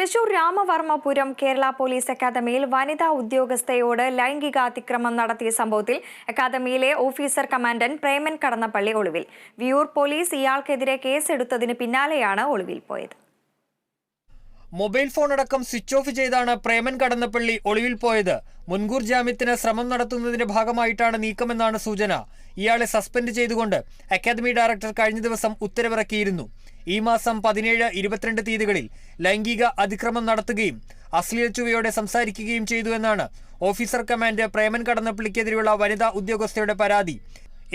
Thrissur Ramavarmapuram Kerala police അക്കാദമിയിൽ വനിതാ ഉദ്യോഗസ്ഥയോട് ലൈംഗികാതിക്രമം നടത്തിയ സംഭവത്തിൽ അക്കാദമിയിലെ ഓഫീസർ കമാൻഡന്റ് പ്രേമൻ കടന്നപ്പള്ളി ഒളിവിൽ. വിയൂർ പോലീസ് ഇയാൾക്കെതിരെ കേസെടുത്തതിന് പിന്നാലെയാണ് ഒളിവിൽ പോയത്. മൊബൈൽ ഫോൺ അടക്കം സ്വിച്ച് ഓഫ് ചെയ്താണ് പ്രേമൻ കടന്നപ്പള്ളി ഒളിവിൽ പോയത്. മുൻകൂർ ജാമ്യത്തിന് ശ്രമം നടത്തുന്നതിന്റെ ഭാഗമായിട്ടാണ് നീക്കമെന്നാണ് സൂചന. ഇയാളെ സസ്പെൻഡ് ചെയ്തുകൊണ്ട് അക്കാദമി ഡയറക്ടർ കഴിഞ്ഞ ദിവസം ഉത്തരവിറക്കിയിരുന്നു. ഈ മാസം പതിനേഴ് ഇരുപത്തിരണ്ട് തീയതികളിൽ ലൈംഗിക അതിക്രമം നടത്തുകയും അശ്ലീല ചുവയോടെ സംസാരിക്കുകയും ചെയ്തു എന്നാണ് ഓഫീസർ കമാൻഡ് പ്രേമൻ കടന്നപ്പള്ളിക്കെതിരെയുള്ള വനിതാ ഉദ്യോഗസ്ഥയുടെ പരാതി.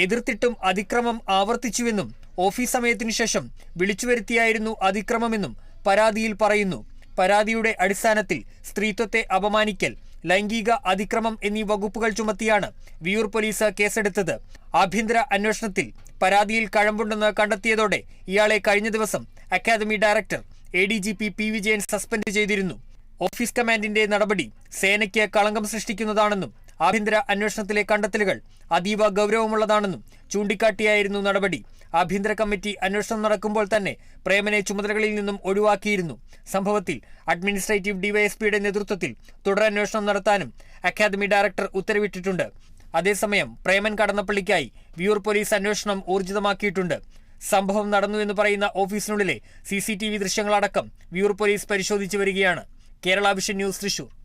എതിർത്തിട്ടും അതിക്രമം ആവർത്തിച്ചുവെന്നും ഓഫീസ് സമയത്തിനു ശേഷം വിളിച്ചുവരുത്തിയായിരുന്നു അതിക്രമമെന്നും പരാതിയിൽ പറയുന്നു. പരാതിയുടെ അടിസ്ഥാനത്തിൽ സ്ത്രീത്വത്തെ അപമാനിക്കൽ ലൈംഗിക അതിക്രമം എന്നീ വകുപ്പുകൾ ചുമത്തിയാണ് വിയൂർ പോലീസ് കേസെടുത്തത്. ആഭ്യന്തര അന്വേഷണത്തിൽ പരാതിയിൽ കഴമ്പുണ്ടെന്ന് കണ്ടെത്തിയതോടെ ഇയാളെ കഴിഞ്ഞ ദിവസം academy director A D G P P Vijayan suspend ചെയ്തിരുന്നു. ഓഫീസ് കമാൻഡിന്റെ നടപടി സേനയ്ക്ക് കളങ്കം സൃഷ്ടിക്കുന്നതാണെന്നും ആഭ്യന്തര അന്വേഷണത്തിലെ കണ്ടെത്തലുകൾ അതീവ ഗൗരവമുള്ളതാണെന്നും ചൂണ്ടിക്കാട്ടിയായിരുന്നു നടപടി. ആഭ്യന്തര കമ്മിറ്റി അന്വേഷണം നടക്കുമ്പോൾ തന്നെ പ്രേമനെ ചുമതലകളിൽ നിന്നും ഒഴിവാക്കിയിരുന്നു. സംഭവത്തിൽ അഡ്മിനിസ്ട്രേറ്റീവ് ഡിവൈഎസ്പിയുടെ നേതൃത്വത്തിൽ തുടരന്വേഷണം നടത്താനും അക്കാദമി ഡയറക്ടർ ഉത്തരവിട്ടിട്ടുണ്ട്. അതേസമയം പ്രേമൻ കടന്നപ്പള്ളിക്കായി വിയൂർ പോലീസ് അന്വേഷണം ഊർജിതമാക്കിയിട്ടുണ്ട്. സംഭവം നടന്നു എന്ന് പറയുന്ന ഓഫീസിനുള്ളിലെ സി സി ടി വി ദൃശ്യങ്ങളടക്കം വിയൂർ പോലീസ് പരിശോധിച്ചു വരികയാണ്. Kerala vision news Thrissur.